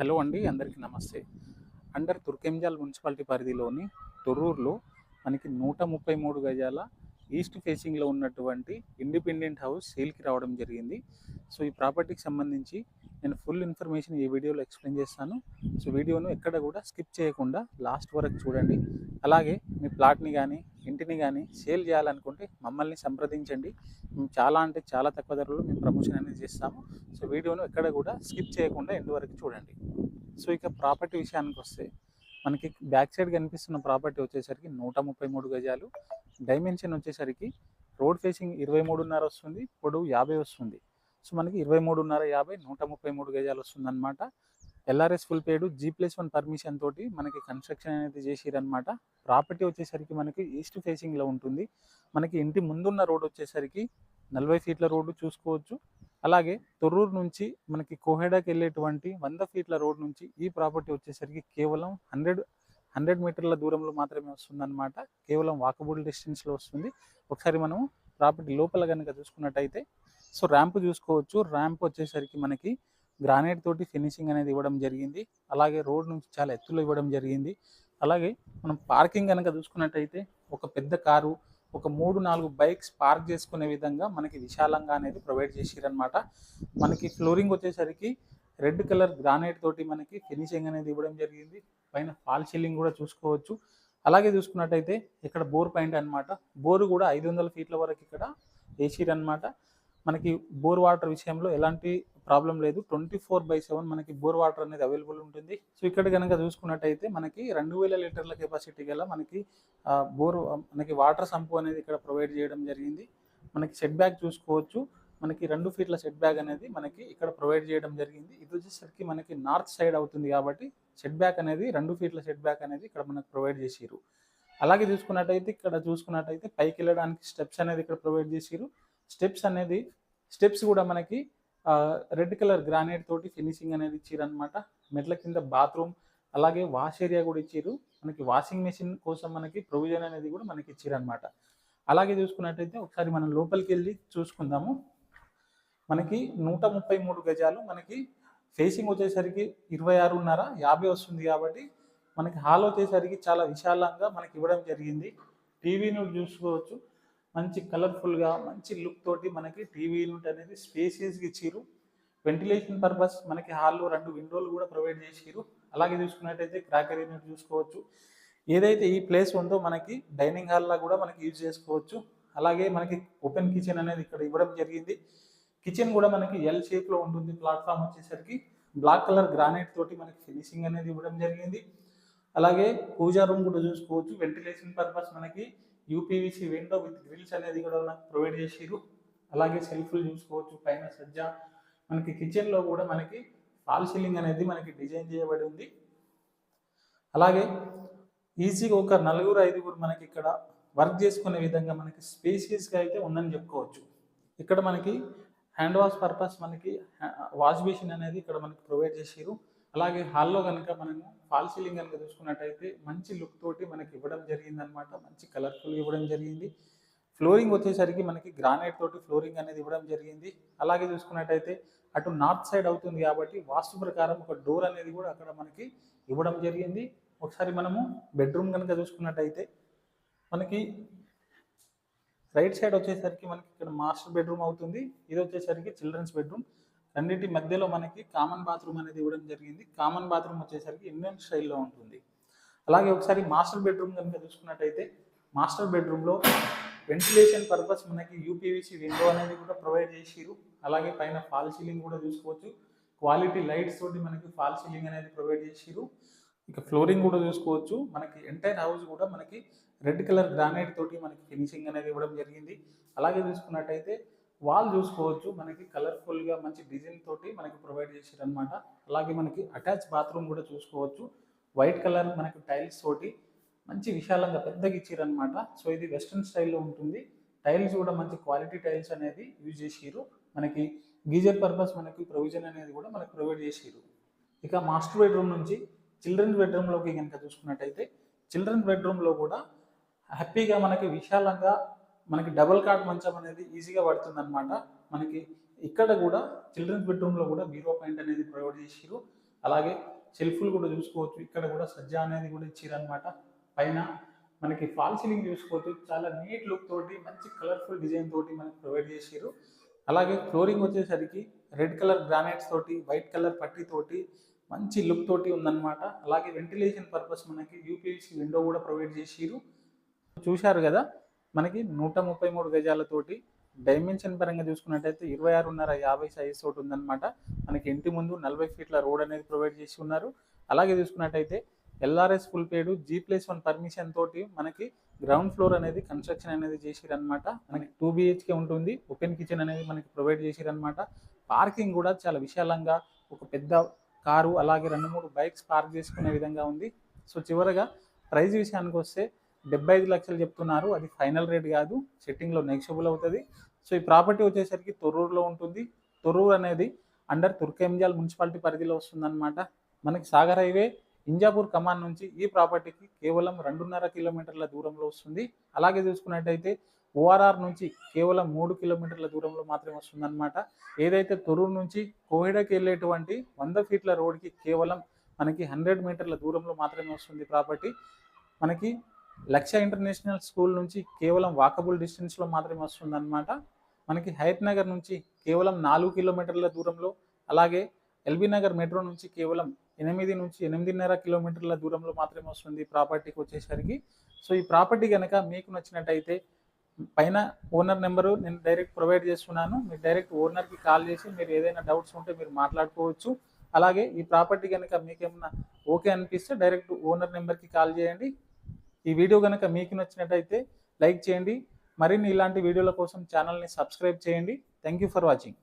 Hello అండి అందరికీ నమస్తే. అండర్ తుర్కెంజాల్ మున్సిపాలిటీ పరిధిలోని తొర్రూరులో మనకి నూట ముప్పై మూడు గజాల ఈస్ట్ ఫేసింగ్లో ఉన్నటువంటి ఇండిపెండెంట్ హౌస్ సేల్కి రావడం జరిగింది. సో ఈ ప్రాపర్టీకి సంబంధించి నేను ఫుల్ ఇన్ఫర్మేషన్ ఈ వీడియోలో ఎక్స్ప్లెయిన్ చేస్తాను. సో వీడియోను ఎక్కడ కూడా స్కిప్ చేయకుండా లాస్ట్ వరకు చూడండి. అలాగే మీ ప్లాట్ని కానీ ఇంటిని కానీ సేల్ చేయాలనుకుంటే మమ్మల్ని సంప్రదించండి. మేము చాలా అంటే చాలా తక్కువ ధరలో మేము ప్రమోషన్ అనేది చేస్తాము. సో వీడియోను ఎక్కడ కూడా స్కిప్ చేయకుండా ఎండు వరకు చూడండి. సో ఇక ప్రాపర్టీ విషయానికి వస్తే మనకి బ్యాక్ సైడ్ కనిపిస్తున్న ప్రాపర్టీ వచ్చేసరికి నూట ముప్పై మూడు గజాలు. డైమెన్షన్ వచ్చేసరికి రోడ్ ఫేసింగ్ ఇరవై మూడున్నర వస్తుంది పొడవు యాభై వస్తుంది. సో మనకి ఇరవై మూడున్నర యాభై నూట ముప్పై మూడు గజాలు వస్తుందన్నమాట. LRS full paid G plus one permission తోటి మనకి కన్స్ట్రక్షన్ అనేది చేసిరనమాట ప్రాపర్టీ వచ్చేసరికి మనకి ఈస్ట్ ఫేసింగ్లో ఉంటుంది. మనకి ఇంటి ముందున్న రోడ్ వచ్చేసరికి నలభై ఫీట్ల రోడ్డు చూసుకోవచ్చు. అలాగే తొర్రూరు నుంచి మనకి కోహెడాకి వెళ్ళేటువంటి వంద ఫీట్ల రోడ్ నుంచి ఈ ప్రాపర్టీ వచ్చేసరికి కేవలం హండ్రెడ్ హండ్రెడ్ మీటర్ల దూరంలో మాత్రమే వస్తుందన్నమాట. కేవలం వాకబుల్ డిస్టెన్స్లో వస్తుంది. ఒకసారి మనం ప్రాపర్టీ లోపల కనుక చూసుకున్నట్టయితే సో ర్యాంప్ చూసుకోవచ్చు. ర్యాంప్ వచ్చేసరికి మనకి గ్రానైట్ తోటి ఫినిషింగ్ అనేది ఇవ్వడం జరిగింది. అలాగే రోడ్ నుంచి చాలా ఎత్తులో ఇవ్వడం జరిగింది. అలాగే మనం పార్కింగ్ కనుక చూసుకున్నట్టయితే ఒక పెద్ద కారు ఒక మూడు నాలుగు బైక్స్ పార్క్ చేసుకునే విధంగా మనకి విశాలంగా అనేది ప్రొవైడ్ చేసిరనమాట మనకి ఫ్లోరింగ్ వచ్చేసరికి రెడ్ కలర్ గ్రానైట్ తోటి మనకి ఫినిషింగ్ అనేది ఇవ్వడం జరిగింది. పైన ఫాల్ సీలింగ్ కూడా చూసుకోవచ్చు. అలాగే చూసుకున్నట్టయితే ఇక్కడ బోర్ పాయింట్ అన్నమాట. బోరు కూడా ఐదు వందల ఫీట్ల వరకు ఇక్కడ వేసిరనమాట మనకి బోర్ వాటర్ విషయంలో ఎలాంటి ప్రాబ్లం లేదు. ట్వంటీ ఫోర్ బై సెవెన్ మనకి బోర్ వాటర్ అనేది అవైలబుల్ ఉంటుంది. సో ఇక్కడ కనుక చూసుకున్నట్టయితే మనకి రెండు వేల లీటర్ల కెపాసిటీ గల మనకి బోర్ మనకి వాటర్ సంపు అనేది ఇక్కడ ప్రొవైడ్ చేయడం జరిగింది. మనకి సెట్ బ్యాక్ చూసుకోవచ్చు. మనకి రెండు ఫీట్ల సెట్ బ్యాక్ అనేది మనకి ఇక్కడ ప్రొవైడ్ చేయడం జరిగింది. ఇది వచ్చేసరికి మనకి నార్త్ సైడ్ అవుతుంది కాబట్టి సెట్ బ్యాక్ అనేది రెండు ఫీట్ల సెట్ బ్యాక్ అనేది ఇక్కడ మనకు ప్రొవైడ్ చేసిరు అలాగే చూసుకున్నట్టయితే ఇక్కడ చూసుకున్నట్టయితే పైకి వెళ్ళడానికి స్టెప్స్ అనేది ఇక్కడ ప్రొవైడ్ చేసిరు స్టెప్స్ అనేది స్టెప్స్ కూడా మనకి రెడ్ కలర్ గ్రానైట్ తోటి ఫినిషింగ్ అనేది ఇచ్చారు అనమాట మెట్ల కింద బాత్రూమ్ అలాగే వాష్ ఏరియా కూడా ఇచ్చారు. మనకి వాషింగ్ మెషిన్ కోసం మనకి ప్రొవిజన్ అనేది కూడా మనకి ఇచ్చారు అనమాట అలాగే చూసుకున్నట్టయితే ఒకసారి మనం లోపలికి వెళ్ళి చూసుకుందాము. మనకి నూట ముప్పై మూడు గజాలు మనకి ఫేసింగ్ వచ్చేసరికి ఇరవై ఆరున్నర యాభై వస్తుంది కాబట్టి మనకి హాల్ వచ్చేసరికి చాలా విశాలంగా మనకి ఇవ్వడం జరిగింది. టీవీ చూసుకోవచ్చు. మంచి కలర్ఫుల్గా మంచి లుక్ తోటి మనకి టీవీ యూనిట్ అనేది స్పేసియస్గా ఇచ్చిరు వెంటిలేషన్ పర్పస్ మనకి హాల్లో రెండు విండోలు కూడా ప్రొవైడ్ చేసిరు అలాగే చూసుకున్నట్టయితే క్రాకర్ యూనిట్ చూసుకోవచ్చు. ఏదైతే ఈ ప్లేస్ ఉందో మనకి డైనింగ్ హాల్లా కూడా మనకి యూజ్ చేసుకోవచ్చు. అలాగే మనకి ఓపెన్ కిచెన్ అనేది ఇక్కడ ఇవ్వడం జరిగింది. కిచెన్ కూడా మనకి ఎల్ షేప్లో ఉంటుంది. ప్లాట్ఫామ్ వచ్చేసరికి బ్లాక్ కలర్ గ్రానైట్ తోటి మనకి ఫినిషింగ్ అనేది ఇవ్వడం జరిగింది. అలాగే పూజా రూమ్ కూడా చూసుకోవచ్చు. వెంటిలేషన్ పర్పస్ మనకి యూపీవీసీ విండో విత్ గ్రిల్స్ అనేది కూడా నాకు ప్రొవైడ్ చేసిరు అలాగే సెల్ఫ్లు చూసుకోవచ్చు పైన సజ్జ. మనకి కిచెన్లో కూడా మనకి ఫాల్ సీలింగ్ అనేది మనకి డిజైన్ చేయబడి ఉంది. అలాగే ఈజీగా ఒక నలుగురు ఐదుగురు మనకి ఇక్కడ వర్క్ చేసుకునే విధంగా మనకి స్పేసియస్గా అయితే ఉందని చెప్పుకోవచ్చు. ఇక్కడ మనకి హ్యాండ్ వాష్ పర్పస్ మనకి వాష్ బేసిన్ అనేది ఇక్కడ మనకి ప్రొవైడ్ చేసారు అలాగే హాల్లో కనుక మనము ఫాల్ సీలింగ్ కనుక చూసుకున్నట్టయితే మంచి లుక్ తోటి మనకి ఇవ్వడం జరిగింది అనమాట మంచి కలర్ఫుల్ ఇవ్వడం జరిగింది. ఫ్లోరింగ్ వచ్చేసరికి మనకి గ్రానైట్ తోటి ఫ్లోరింగ్ అనేది ఇవ్వడం జరిగింది. అలాగే చూసుకున్నట్టయితే అటు నార్త్ సైడ్ అవుతుంది కాబట్టి వాస్తు ప్రకారం ఒక డోర్ అనేది కూడా అక్కడ మనకి ఇవ్వడం జరిగింది. ఒకసారి మనము బెడ్రూమ్ కనుక చూసుకున్నట్టయితే మనకి రైట్ సైడ్ వచ్చేసరికి మనకి ఇక్కడ మాస్టర్ బెడ్రూమ్ అవుతుంది. ఇది వచ్చేసరికి చిల్డ్రన్స్ బెడ్రూమ్. రెండింటి మధ్యలో మనకి కామన్ బాత్రూమ్ అనేది ఇవ్వడం జరిగింది. కామన్ బాత్రూమ్ వచ్చేసరికి ఇండియన్ స్టైల్లో ఉంటుంది. అలాగే ఒకసారి మాస్టర్ బెడ్రూమ్ కనుక చూసుకున్నట్టయితే మాస్టర్ బెడ్రూమ్లో వెంటిలేషన్ పర్పస్ మనకి యూపీవీసీ విండో అనేది కూడా ప్రొవైడ్ చేసిరు అలాగే పైన ఫాల్ సీలింగ్ కూడా చూసుకోవచ్చు. క్వాలిటీ లైట్స్ తోటి మనకి ఫాల్ సీలింగ్ అనేది ప్రొవైడ్ చేసిరు ఇక ఫ్లోరింగ్ కూడా చూసుకోవచ్చు. మనకి ఎంటైర్ హౌస్ కూడా మనకి రెడ్ కలర్ గ్రానైట్ తోటి మనకి ఫినిషింగ్ అనేది ఇవ్వడం జరిగింది. అలాగే చూసుకున్నట్టయితే వాల్ చూసుకోవచ్చు. మనకి కలర్ఫుల్గా మంచి డిజైన్ తోటి మనకి ప్రొవైడ్ చేశారు అనమాట అలాగే మనకి అటాచ్ బాత్రూమ్ కూడా చూసుకోవచ్చు. వైట్ కలర్ మనకి టైల్స్ తోటి మంచి విశాలంగా పెద్దగా ఇచ్చారనమాట సో ఇది వెస్ట్రన్ స్టైల్లో ఉంటుంది. టైల్స్ కూడా మంచి క్వాలిటీ టైల్స్ అనేది యూజ్ చేసిరు మనకి గీజర్ పర్పస్ మనకి ప్రొవిజన్ అనేది కూడా మనకి ప్రొవైడ్ చేసిరు ఇక మాస్టర్ బెడ్రూమ్ నుంచి చిల్డ్రన్స్ బెడ్రూమ్లోకి కనుక చూసుకున్నట్టయితే చిల్డ్రన్స్ బెడ్రూమ్లో కూడా హ్యాపీగా మనకి విశాలంగా మనకి డబుల్ కాట్ మంచం అనేది ఈజీగా పడుతుంది అనమాట మనకి ఇక్కడ కూడా చిల్డ్రన్స్ బెడ్రూమ్లో కూడా బీరో పాయింట్ అనేది ప్రొవైడ్ చేసిరు అలాగే షెల్ఫ్లు కూడా చూసుకోవచ్చు. ఇక్కడ కూడా సజ్జ అనేది కూడా ఇచ్చిరనమాట పైన మనకి ఫాల్ సీలింగ్ చూసుకోవచ్చు. చాలా నీట్ లుక్ తోటి మంచి కలర్ఫుల్ డిజైన్ తోటి మనకి ప్రొవైడ్ చేసారు అలాగే ఫ్లోరింగ్ వచ్చేసరికి రెడ్ కలర్ గ్రానైట్స్ తోటి వైట్ కలర్ పట్టీ తోటి మంచి లుక్ తోటి ఉందన్నమాట. అలాగే వెంటిలేషన్ పర్పస్ మనకి యూపీఎస్సీ విండో కూడా ప్రొవైడ్ చేసిరు చూశారు కదా? మనకి నూట ముప్పై మూడు గజాలతోటి డైమెన్షన్ పరంగా చూసుకున్నట్టయితే ఇరవై ఆరున్నర యాభై సైజ్ తోటి ఉందన్నమాట. మనకి ఇంటి ముందు నలభై ఫీట్ల రోడ్ అనేది ప్రొవైడ్ చేసి ఉన్నారు. అలాగే చూసుకున్నట్టయితే LRS full paid G plus one permission తోటి మనకి గ్రౌండ్ ఫ్లోర్ అనేది కన్స్ట్రక్షన్ అనేది చేసిరనమాట మనకి టూ బిహెచ్కే ఉంటుంది. ఓపెన్ కిచెన్ అనేది మనకి ప్రొవైడ్ చేసిరనమాట పార్కింగ్ కూడా చాలా విశాలంగా ఒక పెద్ద కారు అలాగే రెండు మూడు బైక్స్ పార్క్ చేసుకునే విధంగా ఉంది. సో చివరగా ప్రైజ్ విషయానికి వస్తే డెబ్బై ఐదు లక్షలు చెప్తున్నారు. అది ఫైనల్ రేట్ కాదు. సెట్టింగ్లో నెగిషియబుల్ అవుతుంది. సో ఈ ప్రాపర్టీ వచ్చేసరికి తొర్రూరులో ఉంటుంది. తొర్రూరు అనేది అండర్ తుర్కెంజాల్ మున్సిపాలిటీ పరిధిలో వస్తుందన్నమాట. మనకి సాగర్ హైవే ఇంజాపూర్ కమాన్ నుంచి ఈ ప్రాపర్టీకి కేవలం రెండున్నర కిలోమీటర్ల దూరంలో వస్తుంది. అలాగే చూసుకున్నట్టయితే ఓఆర్ఆర్ నుంచి కేవలం మూడు కిలోమీటర్ల దూరంలో మాత్రమే వస్తుందన్నమాట. ఏదైతే తొరూరు నుంచి కోహిడకి వెళ్ళేటువంటి వంద ఫీట్ల రోడ్కి కేవలం మనకి హండ్రెడ్ మీటర్ల దూరంలో మాత్రమే వస్తుంది ప్రాపర్టీ. మనకి లక్ష్య ఇంటర్నేషనల్ స్కూల్ నుంచి కేవలం వాకబుల్ డిస్టెన్స్లో మాత్రమే వస్తుందన్నమాట. మనకి హైత్ నగర్ నుంచి కేవలం నాలుగు కిలోమీటర్ల దూరంలో అలాగే ఎల్బీ నగర్ మెట్రో నుంచి కేవలం ఎనిమిది నుంచి ఎనిమిదిన్నర కిలోమీటర్ల దూరంలో మాత్రమే వస్తుంది ప్రాపర్టీకి వచ్చేసరికి. సో ఈ ప్రాపర్టీ కనుక మీకు నచ్చినట్టయితే పైన ఓనర్ నెంబరు నేను డైరెక్ట్ ప్రొవైడ్ చేస్తున్నాను. మీరు డైరెక్ట్ ఓనర్కి కాల్ చేసి మీరు ఏదైనా డౌట్స్ ఉంటే మీరు మాట్లాడుకోవచ్చు. అలాగే ఈ ప్రాపర్టీ కనుక మీకేమన్నా ఓకే అనిపిస్తే డైరెక్ట్ ఓనర్ నెంబర్కి కాల్ చేయండి. ఈ వీడియో కనుక మీకు నచ్చినట్టయితే లైక్ చేయండి. మరిన్ని ఇలాంటి వీడియోల కోసం ఛానల్ని సబ్స్క్రైబ్ చేయండి. Thank you for watching